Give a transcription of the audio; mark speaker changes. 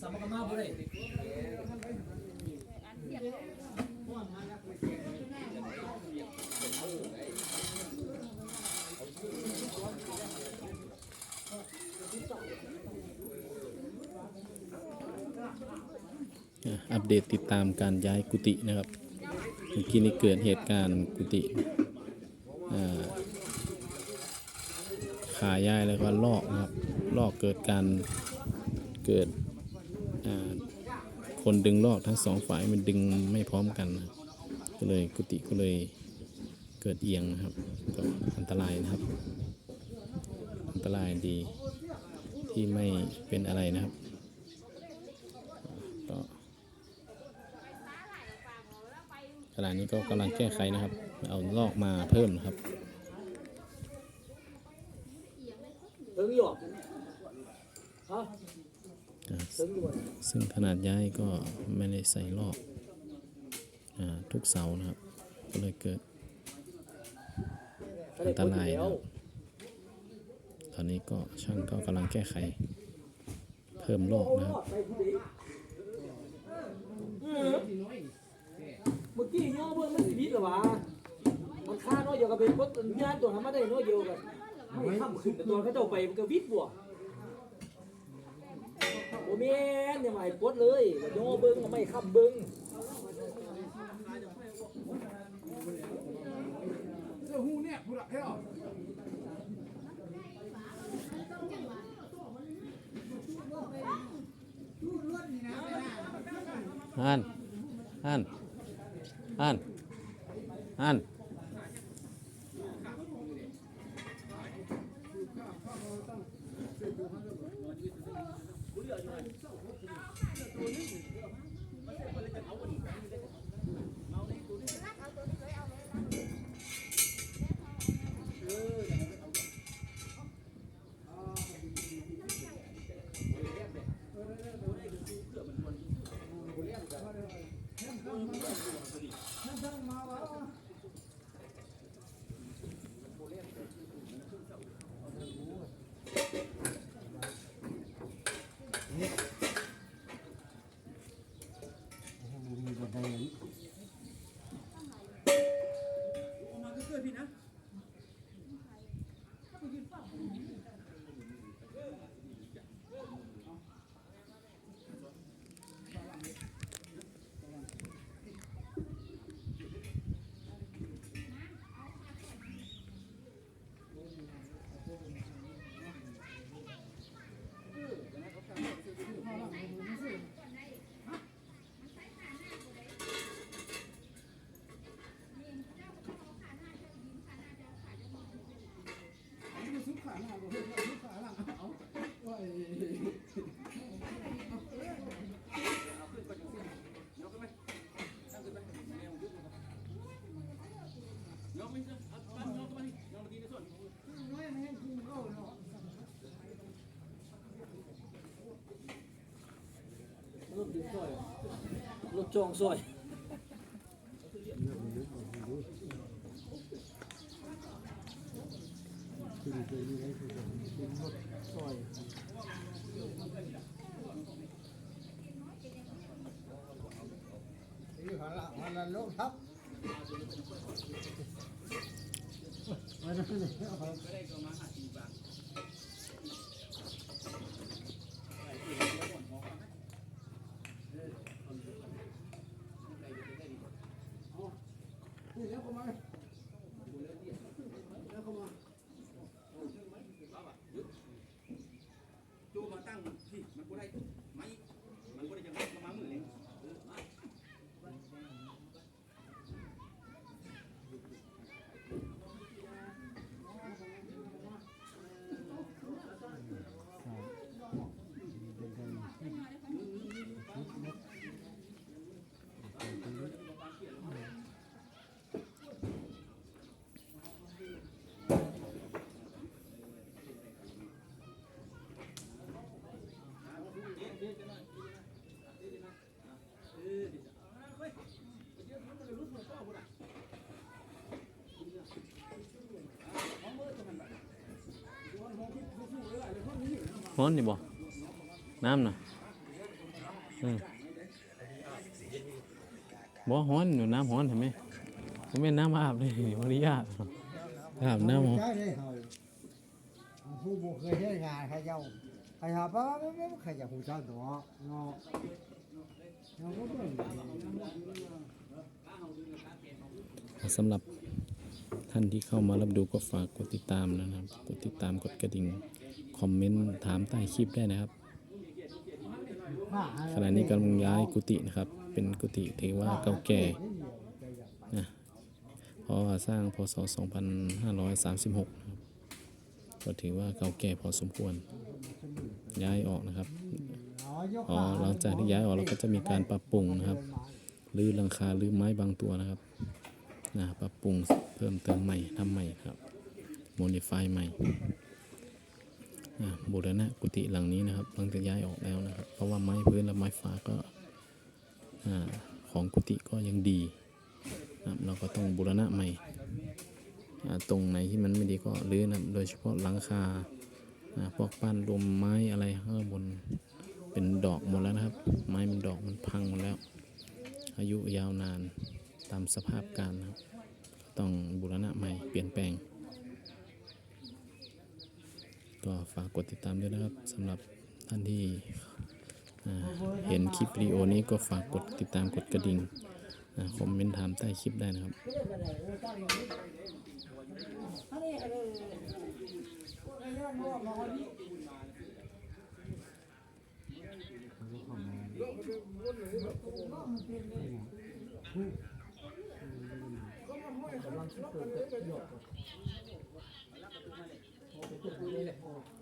Speaker 1: สมกมาบ่ได้
Speaker 2: อะอัปเดตติดตามการย้ายกุฏินะครับเมื่อกี้นี้เกิดเหตุการณ์กุฏิขาย้ายแล้วก็ลอกนะครับลอกเกิดการเกิด คนดึงลอกทั้งสองฝ่ายมันดึงไม่พร้อมกันนะก็เลยกุฏิก็เลยเกิดเอียงนะครับก็อันตรายนะครับ อันตรายดีที่ไม่เป็นอะไรนะครับก็ขณะนี้ก็กำลังแก้ไขนะครับ เอาลอกมาเพิ่มนะครับ
Speaker 1: ถึงอยู่ฮะ
Speaker 2: อ่า
Speaker 1: ถึงอยู่
Speaker 2: ซึ่งขนาดย้ายก็ไม่ได้ใส่ลอกอทุกเสานะครับ ก็เลยเกิดอันตรายนะตอนนี้ก็ช่างก็กำลังแก้ไข เพิ่มลอกนะครับ
Speaker 1: เมื่อกี้ย่อเบิ่งมันสิวิตหรอวะมันค่าน้อยเดียวกับเป็นกดญาติตัวหามาได้น้อยเดียวกันไม่ข้ามขึ้นแต่ตัวเขาเจ้าไปมันก็วิทย์บ่โอ้ แม่นอย่ามาให้กดเลยย่อเบิ่งไม่ข้ามเบิ่ง
Speaker 2: อ่านอ่านอ่าน teve. ลูกจงสวยาน
Speaker 1: รถดึงซอยรถจองซอย
Speaker 3: จูมาตั้งที่มันก็ได้ไม่มันก็ได้จะมามามือเลยเออมา
Speaker 2: ร้อนอยู่บ่น้ำน่ะบ่ฮ้อนอยู่น้ำฮ้อนเห็นไหมผมไม่นน้ำอาบเลยมารยาทอาบน้ำฮ้อ
Speaker 4: ผู้บุกเคยเฮ็ดงานใครเจ้าใครหาป้าไม่ใครจะหูเจ้าตัวเนาะ
Speaker 2: สำหรับท่านที่เข้ามารับดูก็ฝากกดติดตามนะครับ กดติดตามกดกระดิ่ง คอมเมนต์ถามใต้คลิปได้นะครับขณะนี้กำลังย้ายกุฏินะครับ เป็นกุฏิถือว่าเก่าแก่นะเพราะว่าสร้างพศ 2536นะครับก็ถือว่าเก่าแก่พอสมควร ย้ายออกนะครับพอหลังจากที่ย้ายออกเราก็จะมีการปรับปรุงนะครับรื้อหลังคารื้อไม้บางตัวนะครับนะปรับปรุงเพิ่มเติมใหม่ทำใหม่ครับโมดิฟายใหม่ บูรณะกุฏิหลังนี้นะครับหลังจากย้ายออกแล้วนะครับ เพราะว่าไม้พื้นและไม้ฝาก็ของกุฏิก็ยังดีนะครับเราก็ต้องบูรณะใหม่ ตรงไหนที่มันไม่ดีก็รื้อนะโดยเฉพาะหลังคาอ่าพวกปั้นรวมไม้อะไรข้างบนเป็นดอกหมดแล้วนะครับ ไม้มันดอกมันพังหมดแล้ว อายุยาวนานตามสภาพการนะครับต้องบูรณะใหม่เปลี่ยนแปลง ก็ฝากกดติดตามด้วยนะครับสำหรับท่านที่เห็นคลิปวิดีโอนี้ก็ฝากกดติดตามกดกระดิ่งอคอมเมนต์ถามใต้คลิปได้นะครับ
Speaker 1: กำลังสิเกิดเกิดหยอก tu.